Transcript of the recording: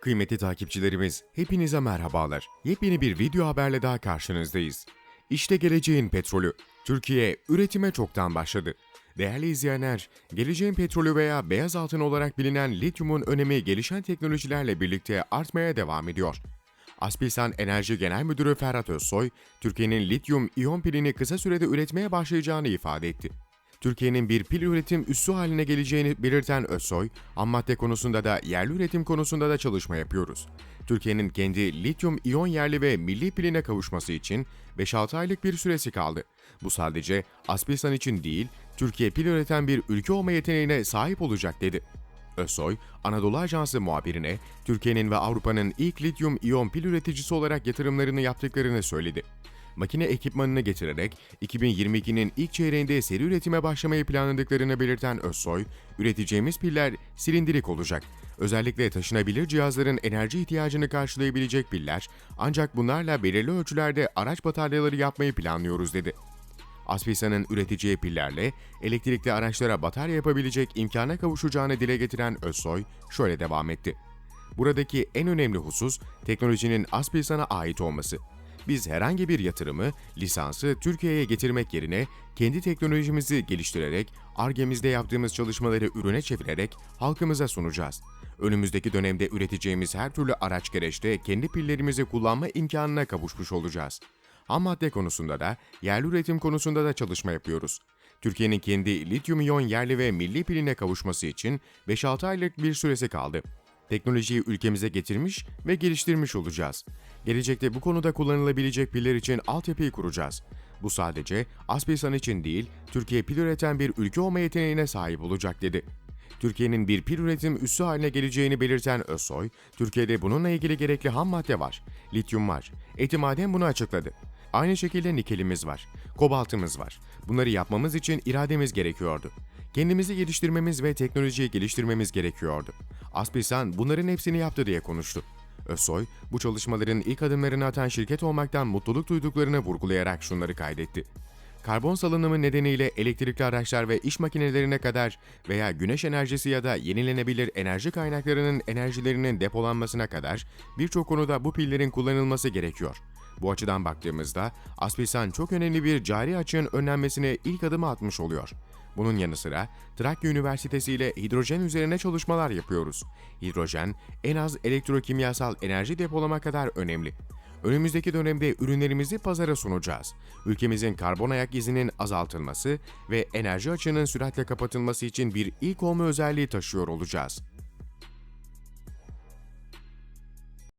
Kıymetli takipçilerimiz, hepinize merhabalar. Yepyeni bir video haberle daha karşınızdayız. İşte geleceğin petrolü. Türkiye üretime çoktan başladı. Değerli izleyenler, geleceğin petrolü veya beyaz altın olarak bilinen lityumun önemi gelişen teknolojilerle birlikte artmaya devam ediyor. Aspilsan Enerji Genel Müdürü Ferhat Özsoy, Türkiye'nin lityum iyon pilini kısa sürede üretmeye başlayacağını ifade etti. Türkiye'nin bir pil üretim üssü haline geleceğini belirten Özsoy, ham madde konusunda da yerli üretim konusunda da çalışma yapıyoruz. Türkiye'nin kendi lityum iyon yerli ve milli piline kavuşması için 5-6 aylık bir süresi kaldı. Bu sadece Aspilsan için değil, Türkiye pil üreten bir ülke olma yeteneğine sahip olacak dedi. Özsoy, Anadolu Ajansı muhabirine Türkiye'nin ve Avrupa'nın ilk lityum iyon pil üreticisi olarak yatırımlarını yaptıklarını söyledi. Makine ekipmanını getirerek 2022'nin ilk çeyreğinde seri üretime başlamayı planladıklarını belirten Özsoy, üreteceğimiz piller silindirik olacak. Özellikle taşınabilir cihazların enerji ihtiyacını karşılayabilecek piller, ancak bunlarla belirli ölçülerde araç bataryaları yapmayı planlıyoruz dedi. Aspilsan'ın üreteceği pillerle elektrikli araçlara batarya yapabilecek imkana kavuşacağını dile getiren Özsoy şöyle devam etti. Buradaki en önemli husus teknolojinin Aspilsan'a ait olması. Biz herhangi bir yatırımı, lisansı Türkiye'ye getirmek yerine kendi teknolojimizi geliştirerek, ARGE'mizde yaptığımız çalışmaları ürüne çevirerek halkımıza sunacağız. Önümüzdeki dönemde üreteceğimiz her türlü araç gereçte kendi pillerimizi kullanma imkanına kavuşmuş olacağız. Ham madde konusunda da, yerli üretim konusunda da çalışma yapıyoruz. Türkiye'nin kendi lityum iyon yerli ve milli piline kavuşması için 5-6 aylık bir süresi kaldı. Teknolojiyi ülkemize getirmiş ve geliştirmiş olacağız. Gelecekte bu konuda kullanılabilecek piller için altyapıyı kuracağız. Bu sadece Aspilsan için değil, Türkiye pil üreten bir ülke olma yeteneğine sahip olacak dedi. Türkiye'nin bir pil üretim üssü haline geleceğini belirten Özsoy, Türkiye'de bununla ilgili gerekli ham madde var, lityum var. Etimaden bunu açıkladı. Aynı şekilde nikelimiz var, kobaltımız var. Bunları yapmamız için irademiz gerekiyordu. Kendimizi geliştirmemiz ve teknolojiyi geliştirmemiz gerekiyordu. Aspilsan bunların hepsini yaptı diye konuştu. Özsoy, bu çalışmaların ilk adımlarını atan şirket olmaktan mutluluk duyduklarını vurgulayarak şunları kaydetti. Karbon salınımı nedeniyle elektrikli araçlar ve iş makinelerine kadar veya güneş enerjisi ya da yenilenebilir enerji kaynaklarının enerjilerinin depolanmasına kadar birçok konuda bu pillerin kullanılması gerekiyor. Bu açıdan baktığımızda Aspilsan çok önemli bir cari açığın önlenmesine ilk adımı atmış oluyor. Bunun yanı sıra Trakya Üniversitesi ile hidrojen üzerine çalışmalar yapıyoruz. Hidrojen en az elektrokimyasal enerji depolama kadar önemli. Önümüzdeki dönemde ürünlerimizi pazara sunacağız. Ülkemizin karbon ayak izinin azaltılması ve enerji açığının süratle kapatılması için bir ilk olma özelliği taşıyor olacağız.